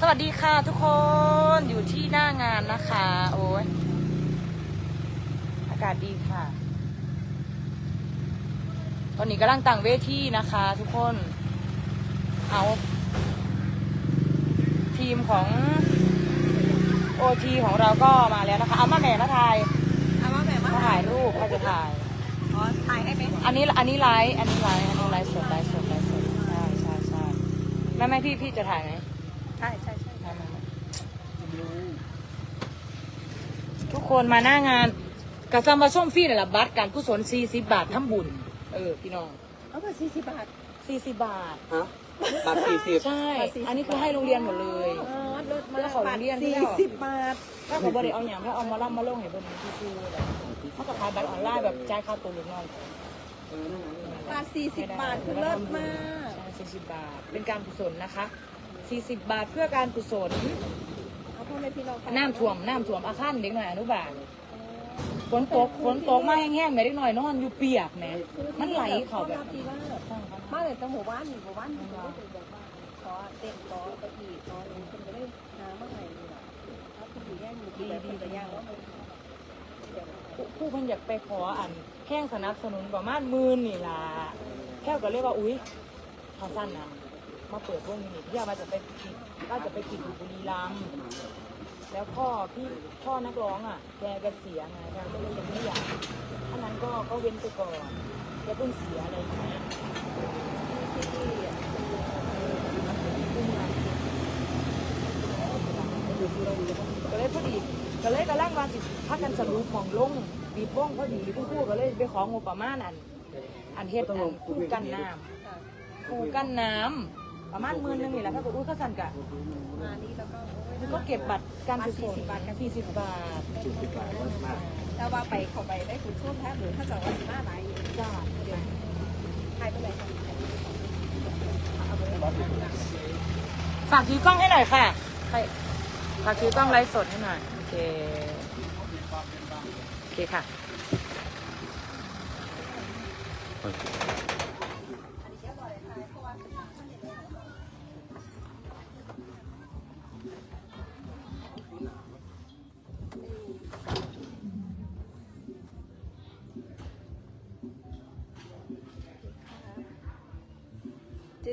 สวัสดีค่ะทุกคนอยู่ที่หน้างานนะคะ โอ้ยอากาศดีค่ะ ตอนนี้กำลังตั้งเวทีนะคะ ทุกคน เอา ทีมของโอทีของเราก็มาแล้วนะคะ เอามาแม่มาถ่ายเอาว่าแบบว่ามาถ่ายรูปใครจะถ่าย อ๋อ ถ่ายให้ไหมอันนี้อันนี้ไลฟ์อันนี้ไลฟ์อันนี้ไลฟ์สดไลฟ์สดไลฟ์สดใช่ใช่ใช่แม่แม่พี่พี่จะถ่ายไหม ใช่ใช่ใช่ มามามาทุก คนมาหน้างานกระซัมมาส้มฟรีนี่แหละบัตรการกุศล40บาททำบุญ เออพี่น้องเอาไปสี่สิบบาท 40บาท ฮะบาทสี่สิบใช่ อันนี้คือให้โรงเรียนหมดเลยอ๋อลดมาเรื่องของเรียนสี่สิบบาท ถ้าเขาบริเอาอย่างถ้าเอามาล่ำมาลงให้เบนชื่อๆแบบเขาจะขายบัตรออนไลน์แบบจ่ายค่าตัวเล็กน้อยบาทสี่สิบบาทคือเลิศมาก ใช่สี่สิบบาท เป็นการกุศลนะคะ 40 บาทเพื่อการกุศลเอา พ่อแม่พี่น้องน้ำท่วมน้ำท่วมอาคารเด็กหน่อยอนุบาลฝนตกฝนตกมาแห้งๆแม่เด็กหน่อยนอนอยู่เปียกแหม่มันไหลเข้าแบบทีละมาเลยตั้งหมู่บ้านหมู่บ้านหมู่บ้านแบบว่าขอเต็มขอไปอีกขอหนึ่งคนจะได้หาเมื่อไหร่นี่แหละถ้าคุณอยู่แย่งอยู่ดีดีแต่ย่างว่ามันเดี๋ยวผู้ผู้เพิ่นอยากไปขออันแห้งสนับสนุนประมาณหมื่นนี่ล่ะแค่ก็เลยว่าอุ้ยทาสั้นนะ มาเปิดวงนี้พี่อามจะไปกินก็จะไปกินอยู่บุรีรัมย์แล้วพ่อพี่พ่อนักร้องอะแกแกเสียไงแกก็เลยยังไม่อยากถ้านั้นก็ก็เว้นไปก่อนแกเพิ่งเสียอะไรอย่างเงี้ยก็เลยพอดีก็เลยกำลังว่าสิพักกันสรุปหมองลงบีบบ้องพอดีคุณครูก็เลยไปของบประมาณอัน อันเฮ็ดอันคู่กันน้ำคู่กันน้ำ ประมาณหมื่นหนึงนี่แหละถ้าเกิดอุ้ยก็สั่นกะมานี่แล้วก็ก็เก็บบัตรการกุศลบาทกัน สี่สิบบาทแต่ว่าไปเข้าไปได้คุณช่วงแทบหรือถ้าจะว่าสิบห้าไหนจ้าเดี๋ยวถ่ายไปไหนกันฝากถือกล้องให้หน่อยค่ะใครฝากถือกล้องไลฟ์สดให้หน่อยโอเคโอเคค่ะ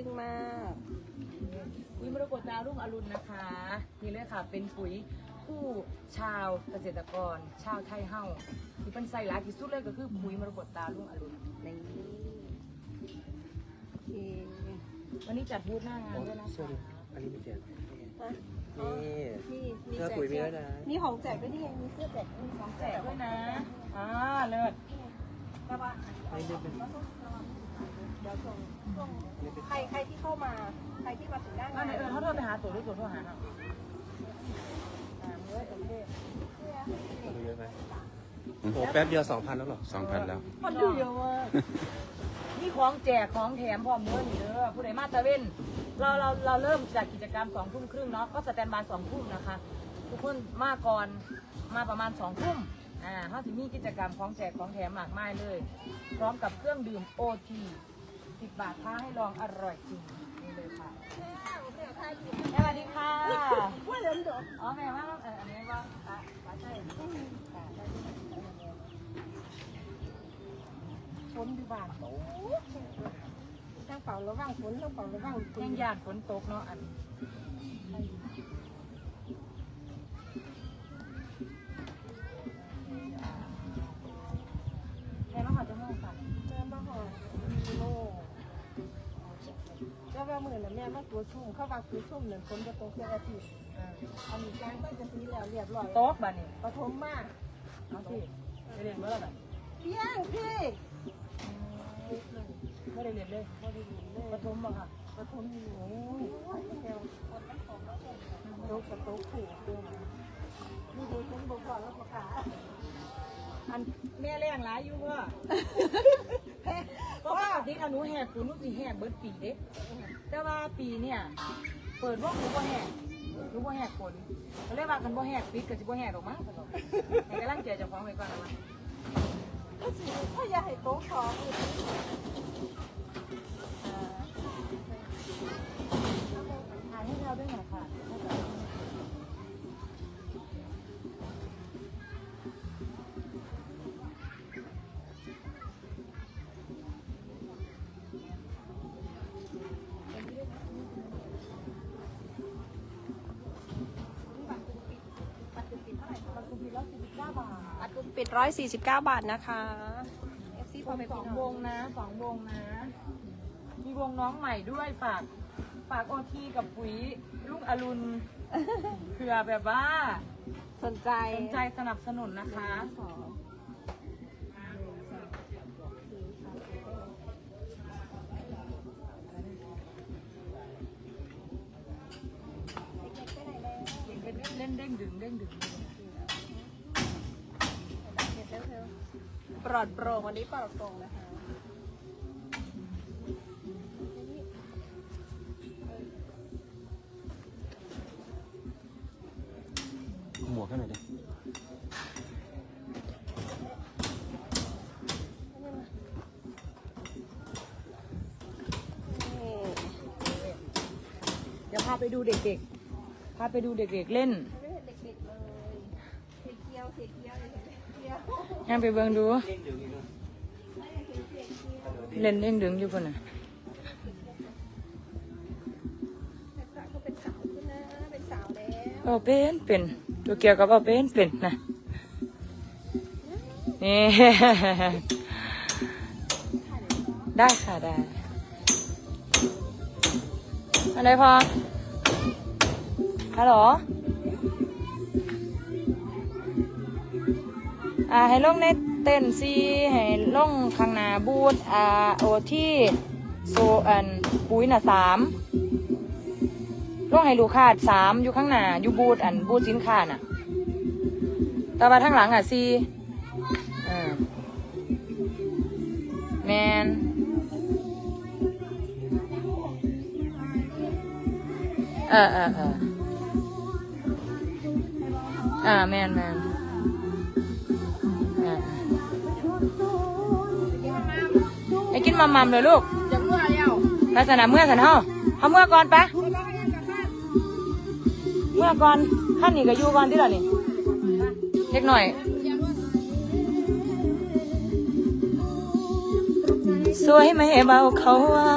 จึงมากปุ๋ยมรกตดาวรุ่งอรุณนะคะ นี่เลยค่ะเป็นปุ๋ยผู้ชาวเกษตรกร ชาวไทยเฮ้าที่เป็นไซรัสที่สุดเลยก็คือปุ๋ยมรกตดาวรุ่งอรุณในนี้โอเควันนี้จัดบูธหน้างานด้วยนะสวัคะสดีอันนี้มีแจกฮะนี่นี่มีเสื้อแจกปุ๋ยมีด้วยนะมีของแจกด้วยนี่ไงมีเสื้อแจกมีของแจแจกกด้วยนะอ่าเลิศ ว่าเดี๋ยวส่งส่งใครใครที่เข้ามา ใครที่มาถึงหน้างานนไหนเออเขาโทรไปหาตัวด้วยตัวโทรหาเนาอ่าเลิศโอเคเอาไปเยอะไหมโอ้แป๊บเดียวสองพันแล้วเหรอสองพันแล้ว มันดีเยอะมากนี่ของแจกของแถมพร้อมเด้อนี่เด้อผู้ใดมาตะเวนเราเราเราเริ่มจากกิจกรรมสองทุ่มครึ่งเนาะก็สแตนบายสองทุ่มนะคะ ทุกคนมาก่อนมาประมาณสองทุ่ม อ่าเขาสิมีกิจกรรมของแจกของแถมมากมายเลย พร้อมกับเครื่องดื่มโอทีสิบบาทท้าให้ลองอร่อยจริงนี่เลยค่ะสวัสดีค่ะว่าเดี๋ยวเดี๋ยวอ๋อแม่ว่าเอออันนี้ว่าป้าป้าใช่ค่ะฝนอยู่บ้านโอ้ทั้งเป่าระวังฝนทั้งเป่าระวังแห้งหยาดฝนตกเนาะอัน วว่ามือน่ะแม่มาตัวชุ่มเข้าว่าตัวชุ่มหนึ่งฝนจะตกเพียงอาทิตย์อ่าอันนี้แกงก็จะสีแล้วเรียบร้อยโต๊ะบ้านี่ปฐมมากเอาสิไปเรียนเมื่อไหร่เพียงพี่ไม่ได้เรียนเลยบริบูรณ์เลยปฐมบ่ค่ะปฐมอยู่โอ้ยแนวคนมันของเขาเป็นโต๊ะกับโต๊ะขู่เดิมนี่ดูฉันบอกก่อนแล้วประกาศอันแม่แรงหลายอยู่ว่า หนูแหกฝนหนุสิแหกเบิดปีเด้แต่ว่าปีเนี่ยเปิดว่าหนูบ่แหกหนูบ่แหกฝนเขาเรียกว่ากันบ่แหกปิดก็สิบ่แหกหรอกมั้งสนุกให้กำลังใจเจ้าของไว้ก่อนนะวะก็สิถ้าอยากให้โต๊ะของอีกอ่าให้เราด้วยนะ ปิดร้อยสี่สิบเก้าบาทนะคะเอฟซีพอไปสองวงนะสองวงนะ มีวงน้องใหม่ด้วยฝากฝากโอทีกับปุ๋ยลูกอรุณเผื่อแบบว่าสนใจสนใจสนับสนุนนะคะสองเด็กๆไปไหนแล้วเล่นเด้งดึงเด้งดึง ปลอดโปร่งวันนี้ปลอดโปร่งนะคะหมวกให้หน่อยดิเดี๋ยวพาไปดูเด็กๆ พาไปดูเด็กๆเล่น ยเกียวยังไปเบิ่งดูเล่นเด้งดึงอยู่คนน่ะแต่ก็เป็นสาวขึ้นนะเป็นสาวแล้วเอาเป็นเป็นตัวเกี่ยวกับเอาเป็นเป็นนะนี่ได้ค่ะได้อะไรพอฮัลโหล อ่าให้ลงในเต้นซีให้ลงข้างหน้าบูธอ่าโอที่โซอันปุ๋ยน่ะสามลงให้ลูกค้าสามอยู่ข้างหน้าอยู่บูธอันบูธสินค้าน่ะแต่ว่าทั้างหลังอะสี่อ่าแมนเออเออเอออ่าแมนแมน ไอ้กินมัมมัมเลยลูกจะเมื่อแล้วลักษณะเมื่อสันเฮาเอาเมื่อก่อนปะเมื่อก่อนขั้นนี้ก็อยู่ก่อนที่ละนี่เล็กหน่อย สวยไม่เบาเขาว่า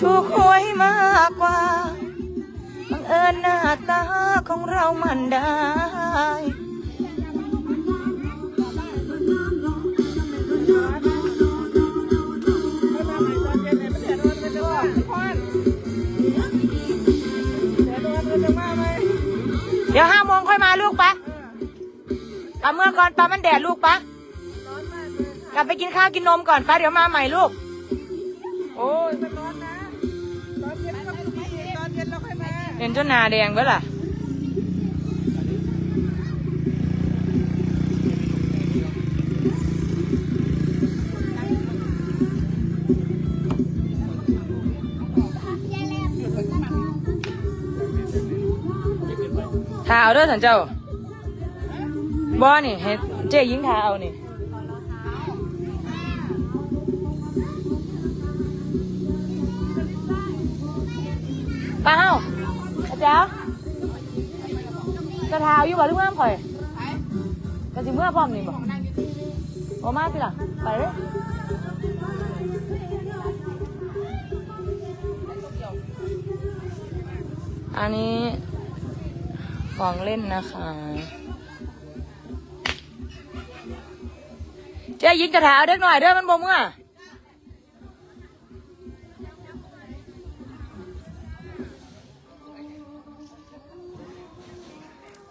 ถูกหวยมากกว่าบังเอิญหน้าตาของเรามันได้ เดี๋ยวห้าโมงค่อยมาลูกปะปะเมื่อก่อนปะมันแดดลูกปะกลับไปกินข้าวกินนมก่อนปะเดี๋ยวมาใหม่ลูก โอ้ยเห็นจนหนาแดงเบ้ล่ะ ทาเอาเด้อสันเจ้าบ่นี่ให้เจ๊ยิงทาเอานี่ป้าเฮาอาจารย์จะทาอยู่บ่หรือเมื่อข่อยกระสิเมื่อพร้อมนี่บ่บ่มาสิล่ะ ไปเลยอันนี้ ของเล่นนะคะ เจ๊ยิงกระถาเด็กหน่อยเด้อมันบ่เมื่อ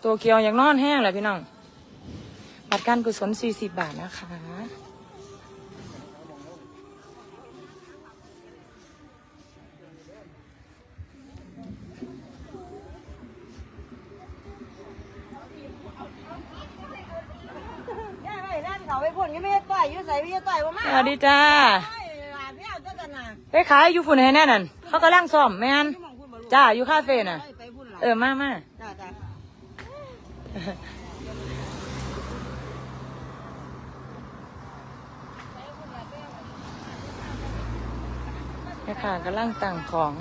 ตัวเกียวอยากนอนแห้งแหละพี่น้องบัตรการกุศล40 บาทนะคะ ว่ามาสวัสดีจ้าไม่หลานไม่เอาเจ้ากันนะไปขายอยู่ฝุ่นให้แน่นั่นเขากำลังซ่อมแมนจ้าอยู่คาเฟ่น่ะไปพุ่นหลานเออมามาจ้าจ้าเนี่ยค่ะกำลังตั้งของ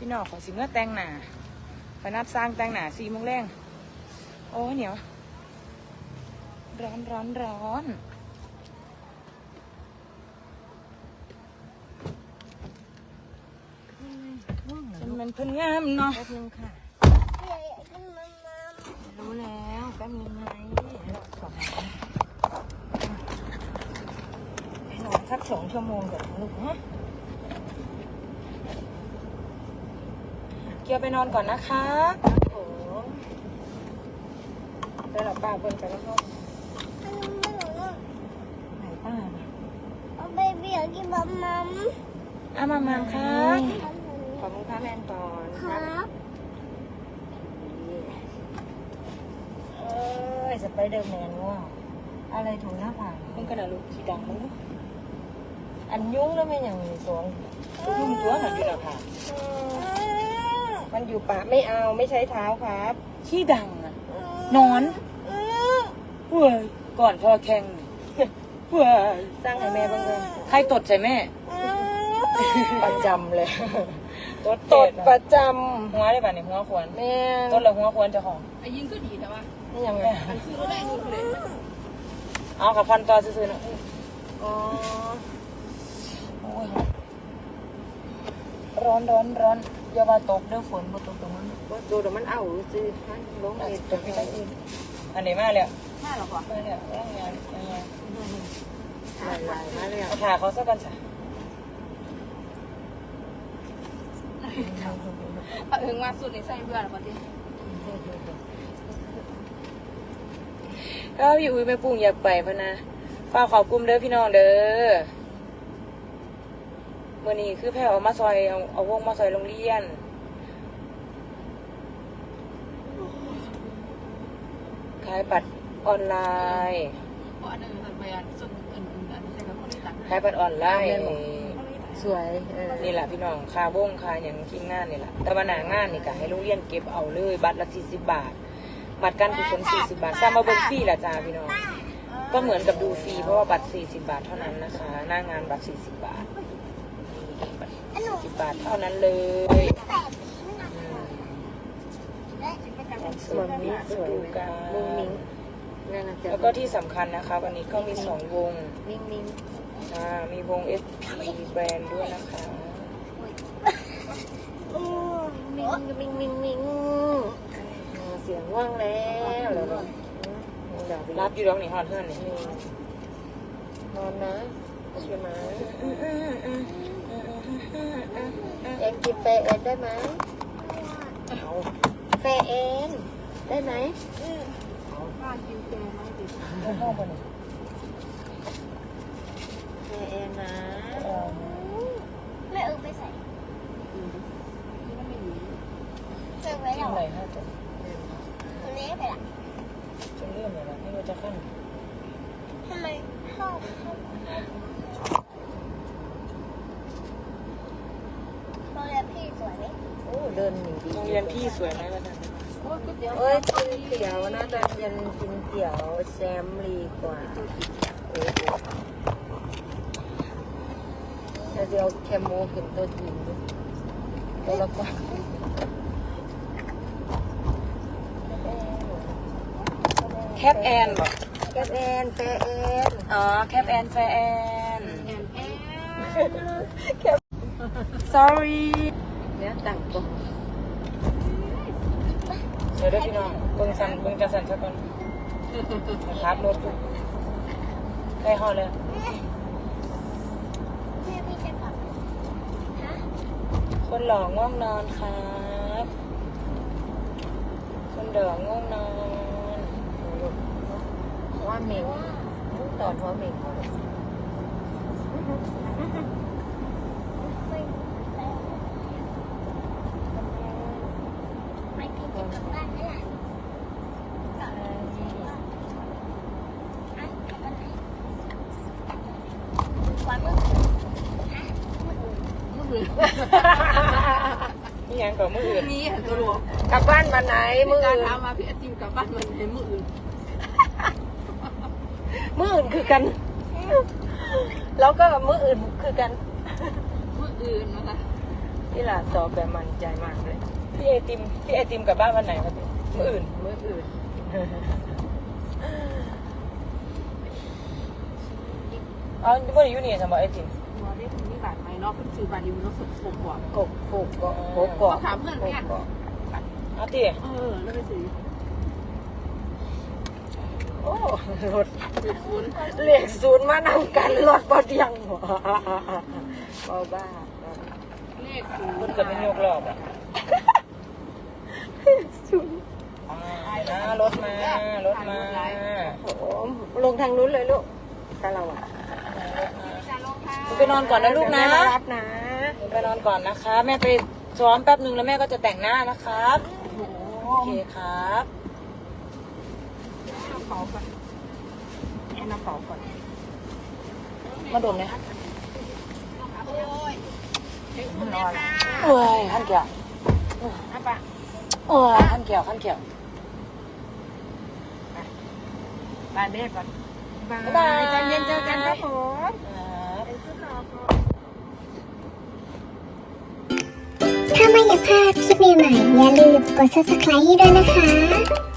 พี่น้องขอสิเมื่อแต่งหนาพนัดสร้างแต่งหนาสีมงแรงโอ้เหนียว ร้อนร้อนร้อนฉันมันเพิ่งงามเนาะแป๊บนึงค่ะรู้แล้วแป๊บนึงไงสองสองสักสองชั่วโมงก่อนลูกฮะ กียวไปนอนก่อนนะคะโอ้ไปหลับป้าเพิ่นไปแล้วก็ไหนป้าน่ะอะมามามค่ะขอบคุณค่ะแม่นก่อนครับเอ้ยสไปเดอร์แมนว่ะอะไรถูหน้าผากเพิ่นกระดาลูกสีดำมึงอันยุ่งแล้วไม่อย่างนี้สวงยุ่งตัวหน่อยดีแล้วค่ะ มันอยู่ปากไม่เอาไม่ใช้เท้าครับขี้ดังอะนอนเว้ยก่อนพอแข่งเว้ยสร้างให้แม่บ้างเลยใครตดใส่แม่ ประจำเลยตดตตดดประจหัวได้ป่ะนี่หัวควรำแม่ตดแล้วหัวควรจะของนี่ยังไงเอากับพันต่อซื้อๆนะอ๋อโอ้ยร้อนร้อนร้อน อย่ามาตกเด้อฝนมาตกตรงนั้นว่าดูเดี๋ยวมันเอาซื้อท่านลงอาจเอ็ดจะตกที่ไหนอื่นอันนี้มาเลยห้าหรอปะมาเลยร่างงานร่างงานหลายๆมาเลยเอาขาเขาสักกันจ้ะเอิงมาสุดในใส่เบื่อแล้วปะทีก็พี่อุ้ยแม่ปุ้งอยากไปพะนะฝากขอบกลุ่มเด้อพี่น้องเด้อ วันนี้คือแพรเอามาซอยเอาเอาวงมาซอยโรงเรียน ขายบัตรออนไลน์เพราะอันนึงมันไปอันสุดอื่นๆอันนี้ใส่กับคนที่ตัดขายบัตรออนไลน์สวยเออนี่แหละพี่น้องคาวงคาอย่างทีมงานนี่แหละแต่ว่าหนางานนี่ก็ให้โรงเรียนเก็บเอาเลยบัตรละ40บาท บัตรการกุศล40บาทสร้างมาเบิ้งฟรีละจ้าพี่น้องก็เหมือนกับดูฟรีเพราะว่าบัตร40บาทเท่านั้นนะคะ หน้างานบัตร40บาท บัตร40บาทเท่านั้นเลยอืมสวยนี้สวยกันมุ้งมิ้งนั่นนะจ๊ะแล้วก็ที่สำคัญนะคะ วันนี้ก็มีสองวงมิ้งมิ้งอ่ามีวง SP แบรนด์ด้วยนะคะมิ้งมิ้งมิ้งมิ้งเสียงว่างแล้วแล้วก็เดี๋ยวรับอยู่ตรงนี้ฮอตเพื่อนนี่นอนนะโอเคไหม เอ็งกินแฟเอ็นได้ไหมแฟเอ็นได้ไหมป้ากินแกงไหมดิห้องบนแฟเอ็นนะไม่เออไปใส่เจอไว้ที่แล้วไหนฮะจนตัวนี้ไปละจนเลื่อนเลยนะไม่รู้จะขั้นทำไมเข้าเข้าโรงเรียนพี่สวยไหม โอ้ เดินหนีดีโรงเรียนพี่สวยไหมวะจ๊ะโอ้ยก๋วยเตี๋ยวเอ้ยกินเตี๋ยวนะตอนเย็นกินเตี๋ยวแซมรีกว่าโอ้โหจะเดี๋ยวแคมโมขึ้นตัวจริงดิตัวละกว่าแคปแอนเหรอแกปแอนแฟแอนอ๋อแคปแอนแฟร์แอนแอน แอน sorry เนี่ยต่างตัวเดี๋ยวเด้วยพี่น้องเบิ่งสันเบิ่งจะสันสักก่อนครับรถปุ๊บใกล้ฮอดเลยแม่พี่จะกลับฮะคนหล่อง่วงนอนครับคนเด๋อง่วงนอนว่าเหม่งตอนว่าเหม่งเขา ไม่ไม่พี่จะกลับบ้านไหมล่ะกลับอะกลับบ้านไหนวันมื้อฮะมื้ออื่น มืออื่น นี่ ยังก่อนมืออื่นมีเห็นตัวหลวงกลับบ้านวันไหนมืมืออการอื่น ทำมาพี่ไอติมกลับบ้านมันเห็นมืออื่นมืออื่นคือกัน แล้วก็มืออื่นคือกัน มืออื่นนะคะที่หลาตอบแบบมั่นใจมากเลย พี่ไอติม พี่ไอติมกลับบ้านวันไหนครับพี่มืออื่น มืออื่นอ๋อไม่ได้อยู่นี่สมบัติไอติมวัน ได้คุณมีบัตรไหมเนาะเพิ่งซื้อบัตรอยู่เนาะสุดผมบอกกบกบกบกบกบเขาถามเพื่อนไม่อ่านเอาติเออแล้วไปซื้อโอ้รถซื้อศูนย์เลขศูนย์มานำกันรถบอดยังหัวเบาบ้าเลขศูนย์คุณจะเป็นยกรอบอะนะรถมารถมา โอ้ลงทางนู้นเลยลูกกะเราอะคุณ ไปนอนก่อนนะลูกนะแม่มารับนะคุณไปนอนก่อนนะคะ แม่ไปซ้อมแป๊บนึงแล้วแม่ก็จะแต่งหน้านะครับโอ้โหโอเคครับเอาเป๋าก่อนแอนเอาเป๋าก่อนมาดมเลยนอนโอ้ยขั้นเกี่ยวอะปะโอ้ยขั้นเกี่ยวขั้นเกี่ยวบายเด้ก่อนบายบ๊ายบายใจเย็นเจอกันครับผมถ้า อยากพลาดคลิปใหม่ๆอย่าลืมกด subscribe ให้ด้วยนะคะ